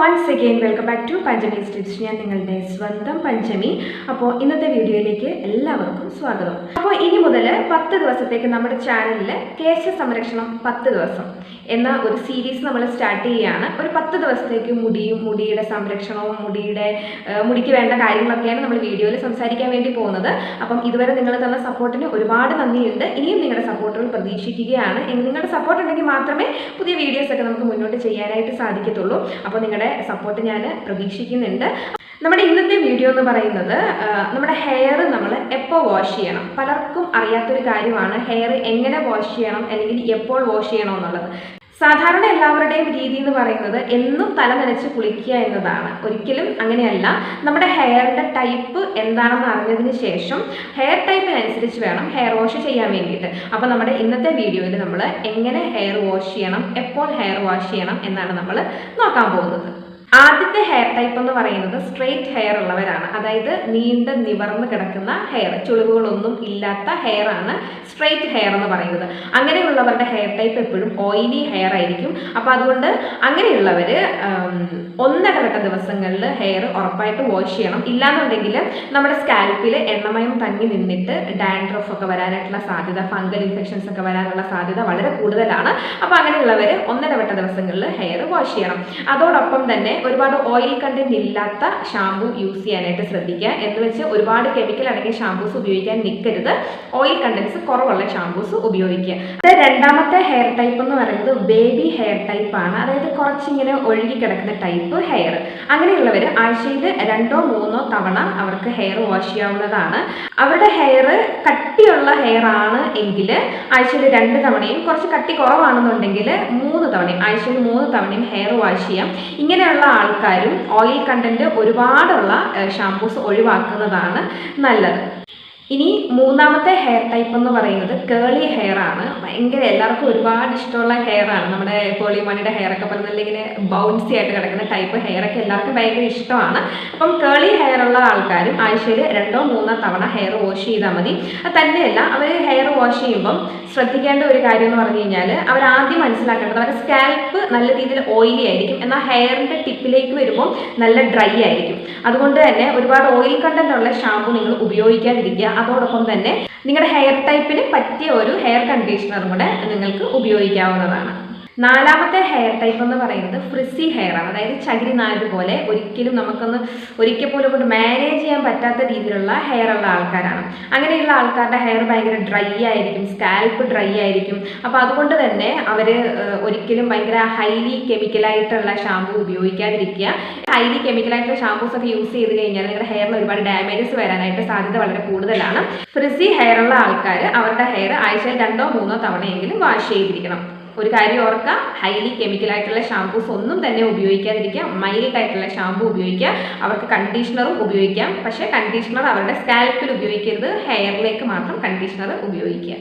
Once again welcome back to Panchami stitch ഞാൻ നിങ്ങളുടെ സ്വന്തം പഞ്ചമി അപ്പോൾ ഇന്നത്തെ വീഡിയോയിലേക്ക് എല്ലാവർക്കും സ്വാഗതം. അപ്പോൾ ഇനി മുതൽ പത്ത് ദിവസത്തേക്ക് നമ്മുടെ ചാനലിൽ കേശ സംരക്ഷണം പത്ത് ദിവസം. എന്ന ഒരു സീരീസ് നമ്മൾ സ്റ്റാർട്ട് ചെയ്യുകയാണ് ഒരു പത്ത് ദിവസത്തേക്ക് മുടിയും മുടിയുടെ സംരക്ഷണവും മുടിയുടെ മുടിക്ക് വേണ്ട കാര്യങ്ങളൊക്കെയാണ് നമ്മൾ വീഡിയോയിൽ സംസാരിക്കാൻ വേണ്ടി പോകുന്നത്. അപ്പം ഇതുവരെ നിങ്ങൾ തന്ന സപ്പോർട്ടിന് ഒരുപാട് നന്ദിയുണ്ട്. ഇനിയും നിങ്ങളുടെ സപ്പോർട്ടുകൾ പ്രതീക്ഷിക്കുകയാണ്. നിങ്ങളുടെ സപ്പോർട്ട് ഉണ്ടെങ്കിൽ മാത്രമേ പുതിയ വീഡിയോസൊക്കെ നമുക്ക് മുന്നോട്ട് ചെയ്യാനായിട്ട് സാധിക്കത്തുള്ളൂ. അപ്പോൾ നിങ്ങളുടെ സപ്പോർട്ട് ഞാൻ പ്രതീക്ഷിക്കുന്നുണ്ട്. നമ്മുടെ ഇന്നത്തെ വീഡിയോ എന്ന് പറയുന്നത് നമ്മുടെ ഹെയർ നമ്മൾ എപ്പോൾ വാഷ് ചെയ്യണം? പലർക്കും അറിയാത്തൊരു കാര്യമാണ് ഹെയർ എങ്ങനെ വാഷ് ചെയ്യണം? അല്ലെങ്കിൽ എപ്പോൾ വാഷ് ചെയ്യണം എന്നുള്ളത്. സാധാരണ എല്ലാവരുടെയും രീതി എന്ന് പറയുന്നത് എന്നും തല നനച്ച് കുളിക്കുക എന്നതാണ്. ഒരിക്കലും അങ്ങനെയല്ല. നമ്മുടെ ഹെയറിന്റെ ടൈപ്പ് എന്താണെന്ന് അറിഞ്ഞതിന് ശേഷം ഹെയർ ടൈപ്പിനനുസരിച്ച് വേണം ഹെയർ വാഷ് ചെയ്യാൻ വേണ്ടിയിട്ട്. അപ്പോൾ നമ്മുടെ ഇന്നത്തെ വീഡിയോയിൽ നമ്മൾ എങ്ങനെ ഹെയർ വാഷ് ചെയ്യണം എപ്പോൾ ഹെയർ വാഷ് ചെയ്യണം എന്നാണ് നമ്മൾ നോക്കാൻ പോകുന്നത്. ആദ്യത്തെ ഹെയർ ടൈപ്പ് എന്ന് പറയുന്നത് സ്ട്രെയിറ്റ് ഹെയർ ഉള്ളവരാണ്. അതായത് നീണ്ട നിവർന്ന് കിടക്കുന്ന ഹെയർ ചുളിവുകളൊന്നും ഇല്ലാത്ത ഹെയർ ആണ് സ്ട്രെയിറ്റ് ഹെയർ എന്ന് പറയുന്നത്. അങ്ങനെയുള്ളവരുടെ ഹെയർ ടൈപ്പ് എപ്പോഴും ഓയിലി ഹെയർ ആയിരിക്കും. അപ്പോൾ അതുകൊണ്ട് അങ്ങനെയുള്ളവർ ഒന്നിടവിട്ട ദിവസങ്ങളിൽ ഹെയർ ഉറപ്പായിട്ട് വാഷ് ചെയ്യണം. ഇല്ലാന്നുണ്ടെങ്കിൽ നമ്മുടെ സ്കാൽപ്പിൽ എണ്ണമയം തങ്ങി നിന്നിട്ട് ഡാൻഡ്രഫ് ഒക്കെ വരാനായിട്ടുള്ള സാധ്യത ഫംഗൽ ഇൻഫെക്ഷൻസ് ഒക്കെ വരാനുള്ള സാധ്യത വളരെ കൂടുതലാണ്. അപ്പോൾ അങ്ങനെയുള്ളവർ ഒന്നിടവിട്ട ദിവസങ്ങളിൽ ഹെയർ വാഷ് ചെയ്യണം. അതോടൊപ്പം തന്നെ ഒരുപാട് ഓയിൽ കണ്ടന്റ് ഇല്ലാത്ത ഷാമ്പു യൂസ് ചെയ്യാനായിട്ട് ശ്രദ്ധിക്കുക. എന്ന് വെച്ച് ഒരുപാട് കെമിക്കൽ അടങ്ങിയ ഷാമ്പൂസ് ഉപയോഗിക്കാൻ നിൽക്കരുത്. ഓയിൽ കണ്ടൻസ് കുറവുള്ള ഷാമ്പൂസ് ഉപയോഗിക്കുക. അത് രണ്ടാമത്തെ ഹെയർ ടൈപ്പ് എന്ന് പറയുന്നത് ബേബി ഹെയർ ടൈപ്പ് ആണ്. അതായത് കുറച്ചിങ്ങനെ ഒഴുകി കിടക്കുന്ന ടൈപ്പ് ഹെയർ അങ്ങനെയുള്ളവർ ആഴ്ചയിൽ രണ്ടോ മൂന്നോ തവണ അവർക്ക് ഹെയർ വാഷ് ചെയ്യാവുന്നതാണ്. അവരുടെ ഹെയർ കട്ടിയുള്ള ഹെയർ ആണ് എങ്കിൽ ആഴ്ചയിൽ രണ്ട് തവണയും കുറച്ച് കട്ടി കുറവാണെന്നുണ്ടെങ്കിൽ മൂന്ന് തവണയും ആഴ്ചയിൽ മൂന്ന് തവണയും ഹെയർ വാഷ് ചെയ്യാം. ഇങ്ങനെയുള്ള ആൾക്കാരും ഓയിൽ കണ്ടന്റ് ഒരുപാടുള്ള ഷാംപൂസ് ഒഴിവാക്കുന്നതാണ് നല്ലത്. ഇനി മൂന്നാമത്തെ ഹെയർ ടൈപ്പ് എന്ന് പറയുന്നത് കേളി ഹെയർ ആണ്. ഭയങ്കര എല്ലാവർക്കും ഒരുപാട് ഇഷ്ടമുള്ള ഹെയർ ആണ്. നമ്മുടെ പോളിമണിയുടെ ഹെയർ ഒക്കെ പറഞ്ഞാൽ ഇങ്ങനെ ബൗൺസി ആയിട്ട് കിടക്കുന്ന ടൈപ്പ് ഹെയർ ഒക്കെ എല്ലാവർക്കും ഭയങ്കര ഇഷ്ടമാണ്. അപ്പം കേളി ഹെയർ ഉള്ള ആൾക്കാരും ആഴ്ചയിൽ രണ്ടോ മൂന്നോ തവണ ഹെയർ വാഷ് ചെയ്താൽ മതി. തന്നെയല്ല അവർ ഹെയർ വാഷ് ചെയ്യുമ്പം ശ്രദ്ധിക്കേണ്ട ഒരു കാര്യം എന്ന് പറഞ്ഞു കഴിഞ്ഞാൽ അവർ ആദ്യം മനസ്സിലാക്കേണ്ടത് അവരുടെ സ്കാൽപ്പ് നല്ല രീതിയിൽ ഓയിലി ആയിരിക്കും. എന്നാൽ ഹെയറിന്റെ ടിപ്പിലേക്ക് വരുമ്പോൾ നല്ല ഡ്രൈ ആയിരിക്കും. അതുകൊണ്ട് തന്നെ ഒരുപാട് ഓയിൽ കണ്ടന്റ് ഉള്ള ഷാമ്പു നിങ്ങൾ ഉപയോഗിക്കാതിരിക്കുക. അതോടൊപ്പം തന്നെ നിങ്ങളുടെ ഹെയർ ടൈപ്പിന് പറ്റിയ ഒരു ഹെയർ കണ്ടീഷണറും കൂടെ നിങ്ങൾക്ക് ഉപയോഗിക്കാവുന്നതാണ്. നാലാമത്തെ ഹെയർ ടൈപ്പ് എന്ന് പറയുന്നത് ഫ്രിസി ഹെയർ ആണ്. അതായത് ചകിരി നാല് പോലെ ഒരിക്കലും നമുക്കൊന്ന് ഒരിക്കൽ പോലും കൊണ്ട് മാനേജ് ചെയ്യാൻ പറ്റാത്ത രീതിയിലുള്ള ഹെയർ ഉള്ള ആൾക്കാരാണ്. അങ്ങനെയുള്ള ആൾക്കാരുടെ ഹെയർ ഭയങ്കര ഡ്രൈ ആയിരിക്കും സ്കാൽപ്പ് ഡ്രൈ ആയിരിക്കും. അപ്പോൾ അതുകൊണ്ട് തന്നെ അവർ ഒരിക്കലും ഭയങ്കര ഹൈലി കെമിക്കലായിട്ടുള്ള ഷാമ്പു ഉപയോഗിക്കാതിരിക്കുക. ഹൈലി കെമിക്കലായിട്ടുള്ള ഷാമ്പൂസ് ഒക്കെ യൂസ് ചെയ്ത് കഴിഞ്ഞാൽ നിങ്ങളുടെ ഹെയറിന് ഒരുപാട് ഡാമേജസ് വരാനായിട്ട് സാധ്യത വളരെ കൂടുതലാണ്. ഫ്രിസി ഹെയർ ഉള്ള ആൾക്കാർ അവരുടെ ഹെയർ ആഴ്ചയിൽ രണ്ടോ മൂന്നോ തവണയെങ്കിലും വാഷ് ചെയ്തിരിക്കണം. ഒരു കാര്യം ഓർക്കുക ഹൈലി കെമിക്കൽ ആയിട്ടുള്ള ഷാമ്പൂസ് ഒന്നും തന്നെ ഉപയോഗിക്കാതിരിക്കുക മൈൽഡ് ആയിട്ടുള്ള ഷാമ്പൂ ഉപയോഗിക്കുക അവർക്ക് കണ്ടീഷണറും ഉപയോഗിക്കാം. പക്ഷേ കണ്ടീഷണർ അവരുടെ സ്കാൽപ്പിൽ ഉപയോഗിക്കരുത് ഹെയറിലേക്ക് മാത്രം കണ്ടീഷണർ ഉപയോഗിക്കുക.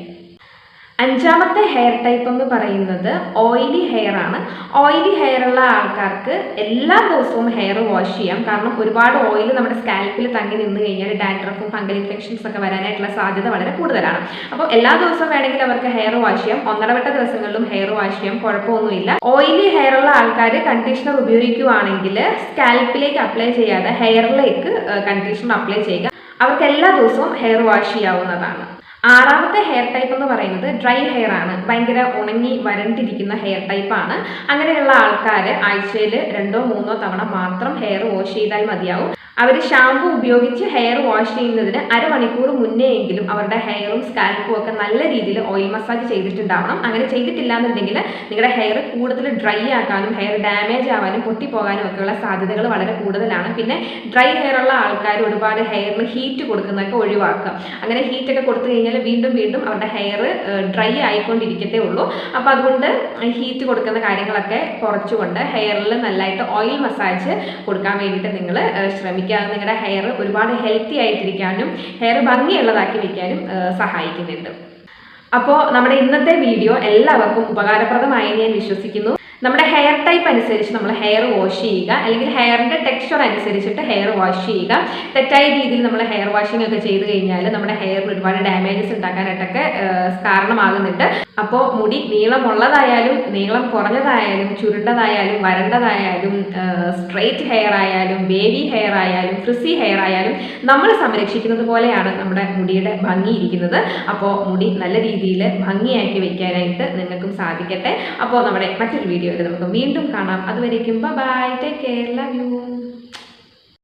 അഞ്ചാമത്തെ ഹെയർ ടൈപ്പ് എന്ന് പറയുന്നത് ഓയിലി ഹെയർ ആണ്. ഓയിലി ഹെയർ ഉള്ള ആൾക്കാർക്ക് എല്ലാ ദിവസവും ഹെയർ വാഷ് ചെയ്യാം. കാരണം ഒരുപാട് ഓയിൽ നമ്മുടെ സ്കാൽപ്പിൽ തങ്ങി നിന്ന് കഴിഞ്ഞാൽ ഡാൻഡ്രഫും ഫംഗൽ ഇൻഫെക്ഷൻസ് ഒക്കെ വരാനായിട്ടുള്ള സാധ്യത വളരെ കൂടുതലാണ്. അപ്പോൾ എല്ലാ ദിവസവും വേണമെങ്കിൽ അവർക്ക് ഹെയർ വാഷ് ചെയ്യാം. ഒന്നടവട്ട ദിവസങ്ങളിലും ഹെയർ വാഷ് ചെയ്യാം. കുഴപ്പമൊന്നുമില്ല. ഓയിലി ഹെയർ ഉള്ള ആൾക്കാർ കണ്ടീഷണർ ഉപയോഗിക്കുകയാണെങ്കിൽ സ്കാൽപ്പിലേക്ക് അപ്ലൈ ചെയ്യാതെ ഹെയറിലേക്ക് കണ്ടീഷണർ അപ്ലൈ ചെയ്യുക. അവർക്ക് എല്ലാ ദിവസവും ഹെയർ വാഷ് ചെയ്യാവുന്നതാണ്. ആറാമത്തെ ഹെയർ ടൈപ്പ് എന്ന് പറയുന്നത് ഡ്രൈ ഹെയർ ആണ്. ഭയങ്കര ഉണങ്ങി വരണ്ടിരിക്കുന്ന ഹെയർ ടൈപ്പ് ആണ്. അങ്ങനെയുള്ള ആൾക്കാർ ആഴ്ചയിൽ രണ്ടോ മൂന്നോ തവണ മാത്രം ഹെയർ വാഷ് ചെയ്താൽ മതിയാവും. അവർ ഷാമ്പു ഉപയോഗിച്ച് ഹെയർ വാഷ് ചെയ്യുന്നതിന് അരമണിക്കൂർ മുന്നേ എങ്കിലും അവരുടെ ഹെയറും സ്കാൽപ്പും ഒക്കെ നല്ല രീതിയിൽ ഓയിൽ മസാജ് ചെയ്തിട്ടുണ്ടാവണം. അങ്ങനെ ചെയ്തിട്ടില്ല എന്നുണ്ടെങ്കിൽ നിങ്ങളുടെ ഹെയർ കൂടുതൽ ഡ്രൈ ആക്കാനും ഹെയർ ഡാമേജ് ആവാനും പൊട്ടിപ്പോകാനും ഒക്കെയുള്ള സാധ്യതകൾ വളരെ കൂടുതലാണ്. പിന്നെ ഡ്രൈ ഹെയർ ഉള്ള ആൾക്കാർ ഒരുപാട് ഹെയറിന് ഹീറ്റ് കൊടുക്കുന്നതൊക്കെ ഒഴിവാക്കുക. അങ്ങനെ ഹീറ്റ് ഒക്കെ കൊടുത്തു കഴിഞ്ഞാൽ വീണ്ടും വീണ്ടും അവരുടെ ഹെയർ ഡ്രൈ ആയിക്കൊണ്ടിരിക്കത്തേ ഉള്ളൂ. അപ്പോൾ അതുകൊണ്ട് ഹീറ്റ് കൊടുക്കുന്ന കാര്യങ്ങളൊക്കെ കുറച്ചുകൊണ്ട് ഹെയറിൽ നല്ലതായിട്ട് ഓയിൽ മസാജ് കൊടുക്കാൻ വേണ്ടിയിട്ട് നിങ്ങൾ ശ്രമിക്കുക നിങ്ങളുടെ ഹെയർ ഒരുപാട് ഹെൽത്തി ആയിട്ടിരിക്കാനും ഹെയർ ഭംഗിയുള്ളതാക്കി വയ്ക്കാനും സഹായിക്കുന്നുണ്ട്. അപ്പോൾ നമ്മുടെ ഇന്നത്തെ വീഡിയോ എല്ലാവർക്കും ഉപകാരപ്രദമായി ഞാൻ വിശ്വസിക്കുന്നു. നമ്മുടെ ഹെയർ ടൈപ്പ് അനുസരിച്ച് നമ്മൾ ഹെയർ വാഷ് ചെയ്യുക. അല്ലെങ്കിൽ ഹെയറിന്റെ ടെക്സ്ചർ അനുസരിച്ചിട്ട് ഹെയർ വാഷ് ചെയ്യുക. തെറ്റായ രീതിയിൽ നമ്മൾ ഹെയർ വാഷിംഗ് ഒക്കെ ചെയ്ത് കഴിഞ്ഞാൽ നമ്മുടെ ഹെയറിൽ ഒരുപാട് ഡാമേജസ് ഉണ്ടാക്കാനായിട്ടൊക്കെ കാരണമാകുന്നുണ്ട്. അപ്പോൾ മുടി നീളമുള്ളതായാലും നീളം കുറഞ്ഞതായാലും ചുരുണ്ടതായാലും വരണ്ടതായാലും സ്ട്രെയിറ്റ് ഹെയർ ആയാലും ബേബി ഹെയർ ആയാലും ഫ്രിസി ഹെയർ ആയാലും നമ്മൾ സംരക്ഷിക്കുന്നത് പോലെയാണ് നമ്മുടെ മുടിയുടെ ഭംഗി ഇരിക്കുന്നത്. അപ്പോൾ മുടി നല്ല രീതിയിൽ ഭംഗിയാക്കി വയ്ക്കാനായിട്ട് നിങ്ങൾക്കും സാധിക്കട്ടെ. അപ്പോൾ നമ്മുടെ മറ്റൊരു വീഡിയോയിൽ നമുക്ക് വീണ്ടും കാണാം. അതുവരേക്കും bye take care love you